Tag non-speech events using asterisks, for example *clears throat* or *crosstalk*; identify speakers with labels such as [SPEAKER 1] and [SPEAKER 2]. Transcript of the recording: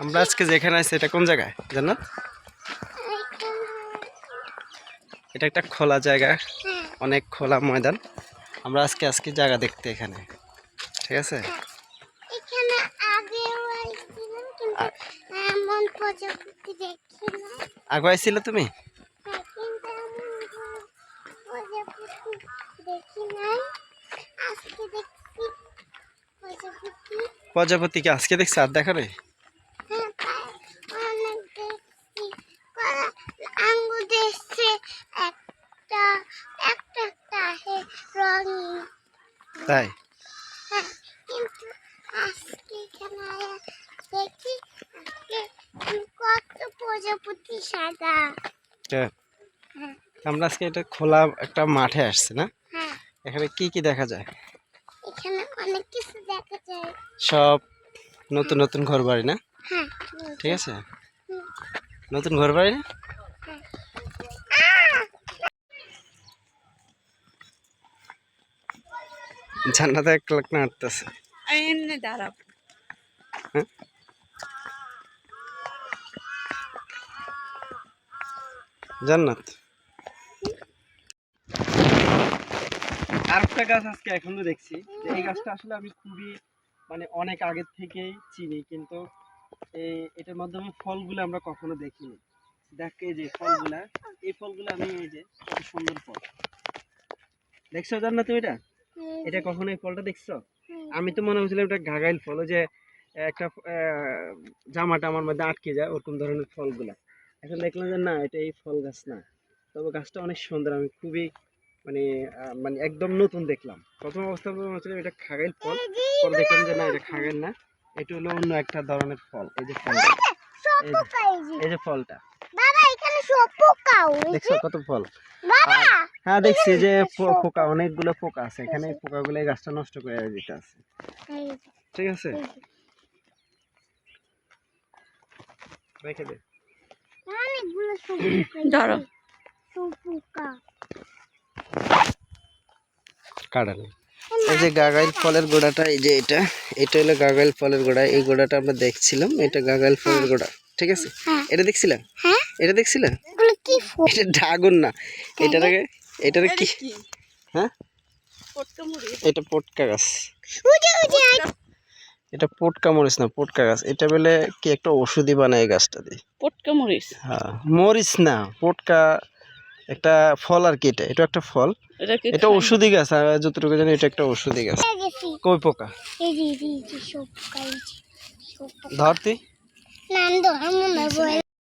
[SPEAKER 1] আমরা আজকে যেখানে আছি এটা কোন জায়গায়? জানো এটা একটা খোলা জায়গা অনেক খোলা ময়দান। আমরা আজকে আজকে জায়গা দেখতে এখানে। ঠিক আছে? আগে আইছিল তুমি?
[SPEAKER 2] হ্যাঁ, নাই
[SPEAKER 1] প্রজাপতিকে আজকে দেখছে আর দেখা রে
[SPEAKER 2] হ্যাঁ।
[SPEAKER 1] আমরা আজকে এটা খোলা একটা মাঠে আসছি না?
[SPEAKER 2] হ্যাঁ।
[SPEAKER 1] এখানে কি কি দেখা যায়?
[SPEAKER 2] এখানে অনেক কিছু দেখা যায়।
[SPEAKER 1] সব নতুন নতুন ঘর বাড়ি না?
[SPEAKER 2] হ্যাঁ
[SPEAKER 1] ঠিক আছে। নতুন ঘর বাড়ি না? জান্নাতে এক লাখ না আটতেছে
[SPEAKER 3] এমনি দাঁড়াব
[SPEAKER 1] জান্নাত। আরেকটা গাছ আজকে এখনও দেখছি। এই গাছটা আসলে আমি খুবই মানে অনেক আগের থেকেই চিনি কিন্তু এই এটার মাধ্যমে ফলগুলো আমরা কখনো দেখিনি। দেখ এই যে ফলগুলা এই ফলগুলো আমি এই যে কত সুন্দর ফল। দেখছ জান্নাত তুমি এটা? এটা কখনো এই ফলটা দেখছ? আমি তো মনে হয়েছিল এটা ঘাগাইল ফল ওই যে একটা জামাটা আমার মধ্যে আটকে যায় ওরকম ধরনের ফলগুলা। এখন দেখলাম যে না এটা এই ফল গাছ না। তবে গাছটা অনেক সুন্দর আমি খুবই মানে মানে একদম নতুন দেখলাম। প্রথম অবস্থা মনে হচ্ছিল এটা খাগাইল ফল পরে দেখলাম যে না এটা খাগাইল না। এটা হলো অন্য একটা ধরনের ফল এই যে
[SPEAKER 2] ফল
[SPEAKER 1] এই যে-। ফলটা।
[SPEAKER 2] বাবা এখানে সব
[SPEAKER 1] দেখছ কত ফল?
[SPEAKER 2] বাবা!
[SPEAKER 1] হ্যাঁ দেখছি যে *laughs* পো- পোকা অনেকগুলো পোকা আছে। এখানে পোকাগুলো এই গাছটা নষ্ট করে দিতে আছে ঠিক আছে? রেখে দে।
[SPEAKER 2] অনেকগুলো এই *clears throat* যে।
[SPEAKER 3] ধরো।
[SPEAKER 2] সব পোকা।
[SPEAKER 1] কাটা এই যে গাগাইল ফলের গোড়াটা এই যে এটা এটা হলো গাগাইল ফলের গোড়া। এই গোড়াটা আমরা দেখছিলাম এটা গাগাইল ফলের গোড়া। ঠিক আছে?
[SPEAKER 2] হ্যাঁ।
[SPEAKER 1] এটা দেখছিলাম
[SPEAKER 2] হ্যাঁ।
[SPEAKER 1] এটা দেখছিলাম এটা ড্রাগন না। এটাকে এটারে কি? হ্যাঁ? এটা পটকা গাছ। এটা পটকা মরিচ না পটকা গাছ। এটা বলে কি একটা ওষুধই বানায় এই গাছটা দিয়ে?
[SPEAKER 3] পটকা মরিচ।
[SPEAKER 1] হ্যাঁ মরিচ না পটকা একটা ফল আর কি এটা। এটা একটা ফল।
[SPEAKER 3] এটা
[SPEAKER 1] ওষুধি গাছ আর যতটুকু জানি এটা একটা ওষুধি গাছ। কই পোকা? ধরতি?